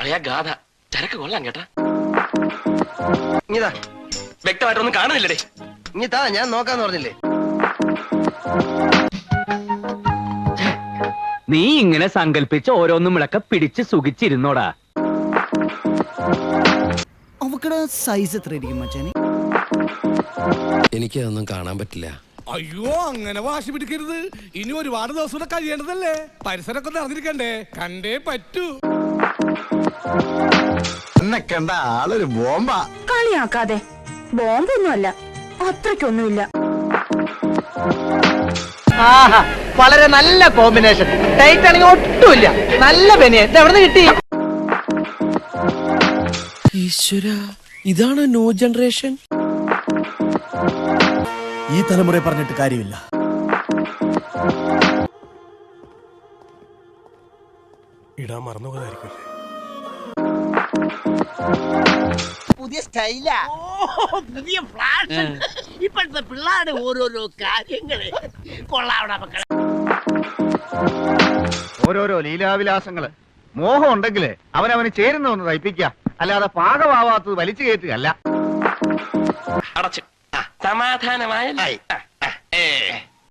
അളിയാ ഗാഥ ചരക്ക് കൊള്ളാം കേട്ടാ. ഇങ്ങിതാ വ്യക്തമായിട്ടൊന്നും കാണുന്നില്ലടേ. ഇങ്ങിതാ ഞാൻ നോക്കാന്ന് പറഞ്ഞില്ലേ? നീ ഇങ്ങനെ സങ്കല്പിച്ച് ഓരോന്നും വിളക്ക പിടിച്ച് സുഖിച്ചിരുന്നോടാ. അവക്കടെ സൈസ് എത്രയായിരിക്കും മച്ചാനെ? എനിക്കതൊന്നും കാണാൻ പറ്റില്ല. അയ്യോ അങ്ങനെ വാശി പിടിക്കരുത്. ഇനി ഒരുപാട് ദിവസം കൂടെ കഴിയേണ്ടതല്ലേ? പരിസരമൊക്കെ നടന്നിരിക്കണ്ടേ കണ്ടേ പറ്റൂ. എന്നെ കണ്ട ആളൊരു ബോംബ. കളിയാക്കാതെ. ബോംബൊന്നുമല്ല അത്രയ്ക്കൊന്നുമില്ല. ആഹാ വളരെ നല്ല കോമ്പിനേഷൻ. ടൈറ്റ് ആണെങ്കിൽ ഒട്ടുമില്ല. നല്ല ബനിയൻ. ഇത് എവിടെ കിട്ടി? ഈശ്വര ഇതാണ് ന്യൂ ജനറേഷൻ. ഈ തലമുറ പറഞ്ഞിട്ട് കാര്യമില്ല. ഇടാൻ മറന്നുപോയതായിരിക്കും പുതിയ സ്റ്റൈലാ. പുതിയ ഫ്ലാഷ് ഇപ്പോഴത്തെ പിള്ളേരുടെ ഓരോരോ കാര്യങ്ങൾ. കൊള്ളാവണ മക്കളെ. ഓരോരോ ലീലാവിലാസങ്ങൾ. മോഹം ഉണ്ടെങ്കിലേ അവനവന് ചേരുന്ന ഒന്ന് തയ്പ്പിക്കുക അല്ലാതെ പാകമാവാത്തത് വലിച്ചു കയറ്റുകയല്ല. അടച്ചു ആ.